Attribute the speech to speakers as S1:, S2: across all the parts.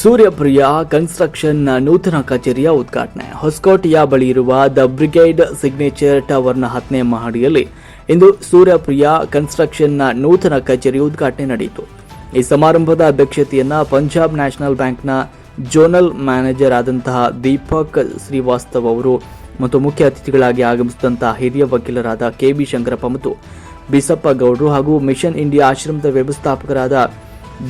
S1: ಸೂರ್ಯಪ್ರಿಯ ಕನ್ಸ್ಟ್ರಕ್ಷನ್ನ ನೂತನ ಕಚೇರಿಯ ಉದ್ಘಾಟನೆ. ಹೊಸಕೋಟೆಯ ಬಳಿ ಇರುವ ದ ಬ್ರಿಗೇಡ್ ಸಿಗ್ನೇಚರ್ ಟವರ್ನ ಹತ್ತನೇ ಮಹಡಿಯಲ್ಲಿ ಇಂದು ಸೂರ್ಯಪ್ರಿಯ ಕನ್ಸ್ಟ್ರಕ್ಷನ್ನ ನೂತನ ಕಚೇರಿ ಉದ್ಘಾಟನೆ ನಡೆಯಿತು. ಈ ಸಮಾರಂಭದ ಅಧ್ಯಕ್ಷತೆಯನ್ನು ಪಂಜಾಬ್ ನ್ಯಾಷನಲ್ ಬ್ಯಾಂಕ್ನ ಜೋನಲ್ ಮ್ಯಾನೇಜರ್ ಆದಂತಹ ದೀಪಕ್ ಶ್ರೀವಾಸ್ತವ್ ಅವರು ಮತ್ತು ಮುಖ್ಯ ಅತಿಥಿಗಳಾಗಿ ಆಗಮಿಸಿದಂತಹ ಹಿರಿಯ ವಕೀಲರಾದ ಕೆ ಬಿ ಶಂಕರಪ್ಪ ಮತ್ತು ಬಿಸಪ್ಪ ಗೌಡ್ರು ಹಾಗೂ ಮಿಷನ್ ಇಂಡಿಯಾ ಆಶ್ರಮದ ವ್ಯವಸ್ಥಾಪಕರಾದ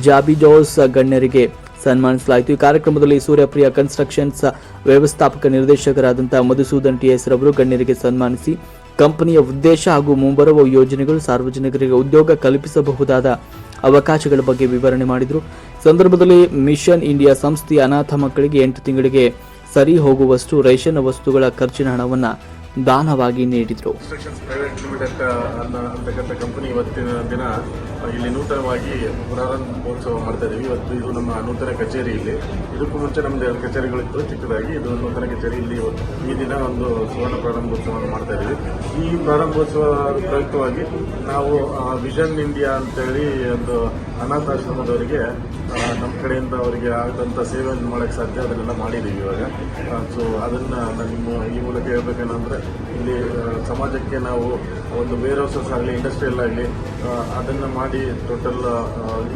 S1: ಜಾಬಿಜೋಸ್ ಗಣ್ಯರಿಗೆ ಸನ್ಮಾನಿಸಲಾಯಿತು. ಈ ಕಾರ್ಯಕ್ರಮದಲ್ಲಿ ಸೂರ್ಯಪ್ರಿಯ ಕನ್ಸ್ಟ್ರಕ್ಷನ್ಸ್ ವ್ಯವಸ್ಥಾಪಕ ನಿರ್ದೇಶಕರಾದಂತಹ ಮಧುಸೂದನ್ ಟಿಎಸ್ ರವರು ಗಣ್ಯರಿಗೆ ಸನ್ಮಾನಿಸಿ, ಕಂಪನಿಯ ಉದ್ದೇಶ ಹಾಗೂ ಮುಂಬರುವ ಯೋಜನೆಗಳು ಸಾರ್ವಜನಿಕರಿಗೆ ಉದ್ಯೋಗ ಕಲ್ಪಿಸಬಹುದಾದ ಅವಕಾಶಗಳ ಬಗ್ಗೆ ವಿವರಣೆ ಮಾಡಿದರು. ಸಂದರ್ಭದಲ್ಲಿ ಮಿಷನ್ ಇಂಡಿಯಾ ಸಂಸ್ಥೆಯ ಅನಾಥ ಮಕ್ಕಳಿಗೆ ಎಂಟು ತಿಂಗಳಿಗೆ ಸರಿ ಹೋಗುವಷ್ಟು ರೇಷನ್ ವಸ್ತುಗಳ ಖರ್ಚಿನ ಹಣವನ್ನು ದಾನವಾಗಿ ನೀಡಿದರು.
S2: ಪ್ರೈವೇಟ್ ಲಿಮಿಟೆಡ್ ಅಂತಕ್ಕಂಥ ಕಂಪನಿ ಇವತ್ತಿನ ದಿನ ಇಲ್ಲಿ ನೂತನವಾಗಿ ಪ್ರಾರಂಭೋತ್ಸವ ಮಾಡ್ತಾ ಇದೀವಿ. ಇವತ್ತು ಇದು ನಮ್ಮ ನೂತನ ಕಚೇರಿ ಇಲ್ಲಿ. ಇದಕ್ಕೂ ಮುಂಚೆ ನಮ್ದು ಎರಡು ಕಚೇರಿಗಳಿತ್ತು, ಚಿಕ್ಕದಾಗಿ. ಇದು ನೂತನ ಕಚೇರಿ ಇಲ್ಲಿ ಈ ದಿನ ಒಂದು ಸುವರ್ಣ ಪ್ರಾರಂಭೋತ್ಸವವನ್ನು ಮಾಡ್ತಾ ಇದ್ದೀವಿ ಈ ಪ್ರಾರಂಭೋತ್ಸವ ಪ್ರಯುಕ್ತವಾಗಿ ನಾವು ವಿಷನ್ ಇಂಡಿಯಾ ಅಂತೇಳಿ ಒಂದು ಅನಾಥಾಶ್ರಮದವರಿಗೆ ನಮ್ಮ ಕಡೆಯಿಂದ ಅವರಿಗೆ ಆಗದಂಥ ಸೇವೆಯನ್ನು ಮಾಡೋಕ್ಕೆ ಸಾಧ್ಯ ಅದನ್ನೆಲ್ಲ ಮಾಡಿದ್ದೀವಿ ಇವಾಗ. ಸೊ ಅದನ್ನು ನಾನು ನಿಮ್ಮ ಈ ಮೂಲಕ ಹೇಳ್ಬೇಕೇನಂದ್ರೆ ಇಲ್ಲಿ ಸಮಾಜಕ್ಕೆ ನಾವು ಒಂದು ವೇರ್ ಹೌಸಸ್ ಆಗಲಿ ಇಂಡಸ್ಟ್ರಿಯಲ್ ಆಗಲಿ ಅದನ್ನು ಮಾಡಿ ಟೋಟಲ್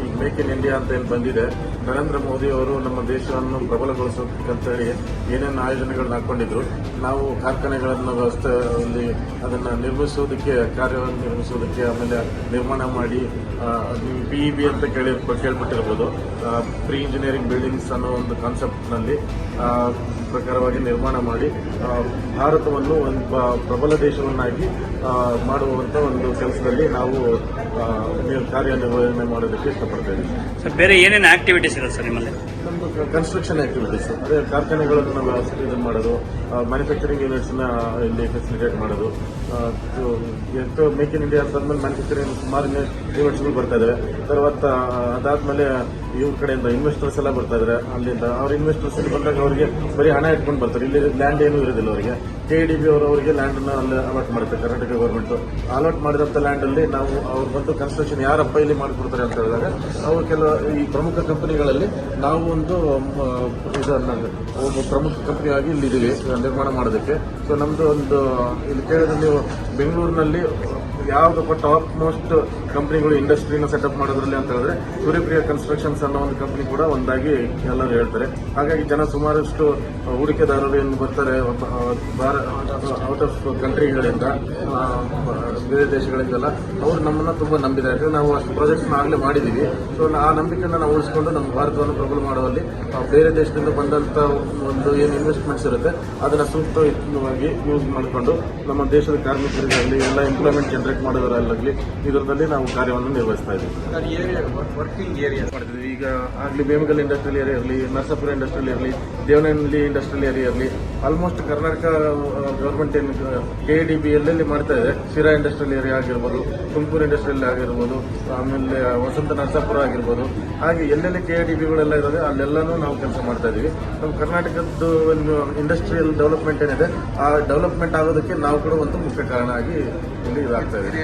S2: ಈ ಮೇಕ್ ಇನ್ ಇಂಡಿಯಾ ಅಂತ ಏನು ಬಂದಿದೆ, ನರೇಂದ್ರ ಮೋದಿ ಅವರು ನಮ್ಮ ದೇಶವನ್ನು ಪ್ರಬಲಗೊಳಿಸೋಕ್ಕಂತೇಳಿ ಏನೇನು ಆಯೋಜನೆಗಳನ್ನ ಹಾಕೊಂಡಿದ್ರು, ನಾವು ಕಾರ್ಖಾನೆಗಳನ್ನು ವ್ಯವಸ್ಥೆ ಇಲ್ಲಿ ಅದನ್ನು ನಿರ್ಮಿಸೋದಕ್ಕೆ, ಕಾರ್ಯವನ್ನು ನಿರ್ಮಿಸೋದಕ್ಕೆ ಆಮೇಲೆ ನಿರ್ಮಾಣ ಮಾಡಿ ಪಿ ಇ ಬಿ ಅಂತ ಕೇಳಿ ಕೇಳ್ಬಿಟ್ಟಿರ್ಬೋದು ಪ್ರೀ ಇಂಜಿನಿಯರಿಂಗ್ ಬಿಲ್ಡಿಂಗ್ಸ್ ಅನ್ನೋ ಒಂದು ಕಾನ್ಸೆಪ್ಟ್ನಲ್ಲಿ ಪ್ರಕಾರವಾಗಿ ನಿರ್ಮಾಣ ಮಾಡಿ ಭಾರತವನ್ನು ಒಂದು ಪ್ರಬಲ ದೇಶವನ್ನಾಗಿ ಆ, ಮಾಡುವಂಥ ಒಂದು ಕೆಲಸದಲ್ಲಿ ನಾವು ಆ, ನೀವು ಕಾರ್ಯನಿರ್ವಹಣೆ ಮಾಡೋದಕ್ಕೆ ಇಷ್ಟಪಡ್ತೇವೆ
S3: ಸರ್ ಬೇರೆ ಏನೇನು ಆಕ್ಟಿವಿಟೀಸ್ ಇದೆ ಸರ್ ನಿಮ್ಮಲ್ಲಿ
S2: ನಮ್ಮದು ಕನ್ಸ್ಟ್ರಕ್ಷನ್ ಆಕ್ಟಿವಿಟೀಸ್ ಅದೇ ಕಾರ್ಖಾನೆಗಳನ್ನು ವ್ಯವಸ್ಥೆ ಇದು ಮಾಡೋದು ಮ್ಯಾನುಫ್ಯಾಕ್ಚರಿಂಗ್ ಯೂನಿಟ್ಸ್ನ ಇಲ್ಲಿ ಫೆಸಿಲಿಟೇಟ್ ಮಾಡೋದು ಎಷ್ಟು ಮೇಕ್ ಇನ್ ಇಂಡಿಯಾ ಅಂತಂದ್ಮೇಲೆ ಮ್ಯಾನುಫ್ಯಾಕ್ಚರಿಂಗ್ ಸುಮಾರು ಯೂನಿಟ್ಸ್ಗಳು ಬರ್ತಾ ಇದಾವೆ తర్వాత ಅದಾದ್ಮೇಲೆ ಇವ್ರ ಕಡೆಯಿಂದ ಇನ್ವೆಸ್ಟರ್ಸ್ ಎಲ್ಲ ಬರ್ತಾ ಇದ್ದಾರೆ ಅಲ್ಲಿಂದ ಅವ್ರ ಇನ್ವೆಸ್ಟರ್ಸ್ ಇಲ್ಲಿ ಬಂದಾಗ ಅವರಿಗೆ ಬರೀ ಹಣ ಇಟ್ಕೊಂಡು ಬರ್ತಾರೆ ಇಲ್ಲಿ ಲ್ಯಾಂಡ್ ಏನೂ ಇರೋದಿಲ್ಲ ಅವರಿಗೆ ಕೆ ಡಿ ಬಿ ಅವರು ಅವರಿಗೆ ಲ್ಯಾಂಡನ್ನು ಅಲ್ಲಿ ಅಲಾಟ್ ಮಾಡುತ್ತೆ. ಕರ್ನಾಟಕ ಗೌರ್ಮೆಂಟ್ ಅಲಾಟ್ ಮಾಡಿದಂಥ ಲ್ಯಾಂಡಲ್ಲಿ ನಾವು ಅವ್ರು ಬಂದು ಕನ್ಸ್ಟ್ರಕ್ಷನ್ ಯಾರಪ್ಪ ಇಲ್ಲಿ ಮಾಡಿಕೊಡ್ತಾರೆ ಅಂತ ಹೇಳಿದಾಗ, ಅವರು ಕೆಲವು ಈ ಪ್ರಮುಖ ಕಂಪನಿಗಳಲ್ಲಿ ನಾವು ಒಂದು ಇದನ್ನು ಇದನ್ನ ಒಬ್ಬ ಪ್ರಮುಖ ಕಂಪನಿಯಾಗಿ ಇಲ್ಲಿ ಇದೀವಿ, ನಿರ್ಮಾಣ ಮಾಡೋದಕ್ಕೆ. ಸೊ ನಮ್ಮದು ಒಂದು, ಇಲ್ಲಿ ಕೇಳಿದ್ರೆ ನೀವು ಬೆಂಗಳೂರಿನಲ್ಲಿ ಯಾವುದಪ್ಪ ಟಾಪ್ ಮೋಸ್ಟ್ ಕಂಪ್ನಿಗಳು ಇಂಡಸ್ಟ್ರಿನ ಸೆಟಪ್ ಮಾಡೋದ್ರಲ್ಲಿ ಅಂತ ಹೇಳಿದ್ರೆ ಸೂರ್ಯಪ್ರಿಯ ಕನ್ಸ್ಟ್ರಕ್ಷನ್ಸ್ ಅನ್ನೋ ಒಂದು ಕಂಪ್ನಿ ಕೂಡ ಒಂದಾಗಿ ಎಲ್ಲರೂ ಹೇಳ್ತಾರೆ. ಹಾಗಾಗಿ ಜನ ಸುಮಾರಷ್ಟು ಹೂಡಿಕೆದಾರರು ಏನು ಬರ್ತಾರೆ ಔಟ್ ಆಫ್ ಕಂಟ್ರಿಗಳಿಂದ ಬೇರೆ ದೇಶಗಳಿಂದೆಲ್ಲ ಅವರು ನಮ್ಮನ್ನ ತುಂಬಾ ನಂಬಿದ್ದಾರೆ. ಯಾಕಂದ್ರೆ ನಾವು ಅಷ್ಟು ಪ್ರಾಜೆಕ್ಟ್ಸ್ನ ಆಗಲೇ ಮಾಡಿದ್ದೀವಿ ಸೊ ಆ ನಂಬಿಕೆಯನ್ನು ನಾವು ಉಳಿಸ್ಕೊಂಡು ನಮ್ಮ ಭಾರತವನ್ನು ಪ್ರಬಲ ಮಾಡುವಲ್ಲಿ ಬೇರೆ ದೇಶದಿಂದ ಬಂದಂಥ ಒಂದು ಏನು ಇನ್ವೆಸ್ಟ್ಮೆಂಟ್ಸ್ ಇರುತ್ತೆ, ಅದನ್ನು ಸೂಕ್ತವಾಗಿ ಯೂಸ್ ಮಾಡಿಕೊಂಡು ನಮ್ಮ ದೇಶದ ಕಾರ್ಮಿಕರಿಗಾಗಲಿ, ಎಲ್ಲ ಎಂಪ್ಲಾಯ್ಮೆಂಟ್ ಜನರೇಟ್ ಮಾಡೋದರಲ್ಲಾಗಲಿ ಇದರಲ್ಲಿ ನಾವು ಕಾರ್ಯವನ್ನು ನಿರ್ವಹಿಸ್ತಾ ಇದ್ದೀವಿ. ಮಾಡ್ತಿದ್ವಿ ಈಗ ಆಗಲಿ ಬೇಮಗಲ್ ಇಂಡಸ್ಟ್ರಿಯಲ್ ಏರಿಯಾ ಇರಲಿ ನರಸಾಪುರ ಇಂಡಸ್ಟ್ರಿಯಲ್ ಇರಲಿ ದೇವನಹಳ್ಳಿ ಇಂಡಸ್ಟ್ರಿಯಲ್ ಏರಿಯಾ ಇರಲಿ ಆಲ್ಮೋಸ್ಟ್ ಕರ್ನಾಟಕ ಗೌರ್ಮೆಂಟ್ ಏನು ಕೆ ಡಿ ಬಿ ಎಲ್ಲೆಲ್ಲಿ ಮಾಡ್ತಾ ಇದೆ. ಶಿರಾ ಇಂಡಸ್ಟ್ರಿಯಲ್ ಏರಿಯಾ ಆಗಿರ್ಬೋದು ತುಮಕೂರು ಇಂಡಸ್ಟ್ರಿಯಲ್ ಆಗಿರ್ಬೋದು ಆಮೇಲೆ ವಸಂತ ನರಸಾಪುರ ಆಗಿರ್ಬೋದು. ಹಾಗೆ ಎಲ್ಲೆಲ್ಲಿ ಕೆ ಡಿ ಬಿಗಳೆಲ್ಲ ಇದಾವೆ ಅಲ್ಲೆಲ್ಲನೂ ನಾವು ಕೆಲಸ ಮಾಡ್ತಾ ಇದ್ದೀವಿ. ನಮ್ಮ ಕರ್ನಾಟಕದ್ದು ಒಂದು ಇಂಡಸ್ಟ್ರಿಯಲ್ ಡೆವಲಪ್ಮೆಂಟ್ ಏನಿದೆ ಆ ಡೆವಲಪ್ಮೆಂಟ್ ಆಗೋದಕ್ಕೆ ನಾವು ಕೂಡ ಒಂದು ಮುಖ್ಯ ಕಾರಣ ಆಗಿ ಇಲ್ಲಿ ಇದಾಗ್ತಾ ಇದೆ